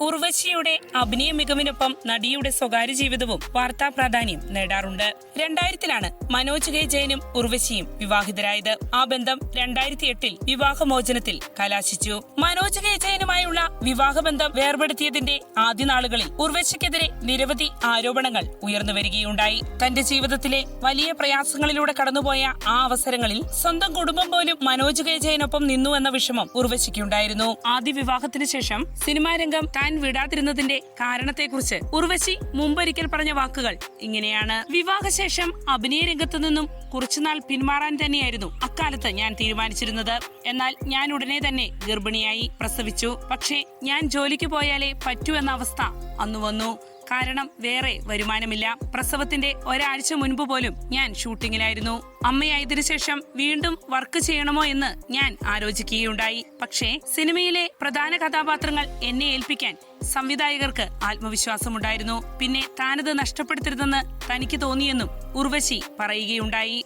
ഉർവശിയുടെ അഭിനയ മികവിനൊപ്പം നടിയുടെ സ്വകാര്യ ജീവിതവും വാർത്താ പ്രാധാന്യം നേടാറുണ്ട്. രണ്ടായിരത്തിലാണ് മനോജ് കെ ജയനും ഉർവശിയും വിവാഹിതരായത്. ആ ബന്ധം രണ്ടായിരത്തി എട്ടിൽ വിവാഹമോചനത്തിൽ കലാശിച്ചു. മനോജ് കെ ജയനുമായുള്ള വിവാഹബന്ധം വേർപെടുത്തിയതിന്റെ ആദ്യ നാളുകളിൽ ഉർവശിക്കെതിരെ നിരവധി ആരോപണങ്ങൾ ഉയർന്നു വരികയുണ്ടായി. തന്റെ ജീവിതത്തിലെ വലിയ പ്രയാസങ്ങളിലൂടെ കടന്നുപോയ ആ അവസരങ്ങളിൽ സ്വന്തം കുടുംബം പോലും മനോജ് കെ ജയനൊപ്പം നിന്നു എന്ന വിഷമം ഉർവശിക്കുണ്ടായിരുന്നു. ആദ്യ വിവാഹത്തിന് ശേഷം സിനിമാ രംഗം വിടാതിരുന്നതിന്റെ കാരണത്തെക്കുറിച്ച് ഉർവശി മുമ്പൊരിക്കൽ പറഞ്ഞ വാക്കുകൾ. ഇങ്ങനെയാണ് വിവാഹശേഷം അഭിനയ രംഗത്തു നിന്നും കുറച്ചുനാൾ പിന്മാറാൻ തന്നെയായിരുന്നു അക്കാലത്ത് ഞാൻ തീരുമാനിച്ചിരുന്നത്. എന്നാൽ ഞാൻ ഉടനെ തന്നെ ഗർഭിണിയായി പ്രസവിച്ചു. പക്ഷേ ഞാൻ ജോലിക്ക് പോയാലേ പറ്റൂ എന്ന അവസ്ഥ അന്നു വന്നു. കാരണം വേറെ വരുമാനമില്ല. പ്രസവത്തിന്റെ ഒരാഴ്ച മുൻപ് പോലും ഞാൻ ഷൂട്ടിങ്ങിലായിരുന്നു. അമ്മയായതിനു ശേഷം വീണ്ടും വർക്ക് ചെയ്യണമോ എന്ന് ഞാൻ ആലോചിക്കുകയുണ്ടായി. പക്ഷേ സിനിമയിലെ പ്രധാന കഥാപാത്രങ്ങൾ എന്നെ ഏൽപ്പിക്കാൻ സംവിധായകർക്ക് ആത്മവിശ്വാസമുണ്ടായിരുന്നു. പിന്നെ താനത് നഷ്ടപ്പെടുത്തരുതെന്ന് തനിക്ക് തോന്നിയെന്നും ഉർവശി പറയുകയുണ്ടായി.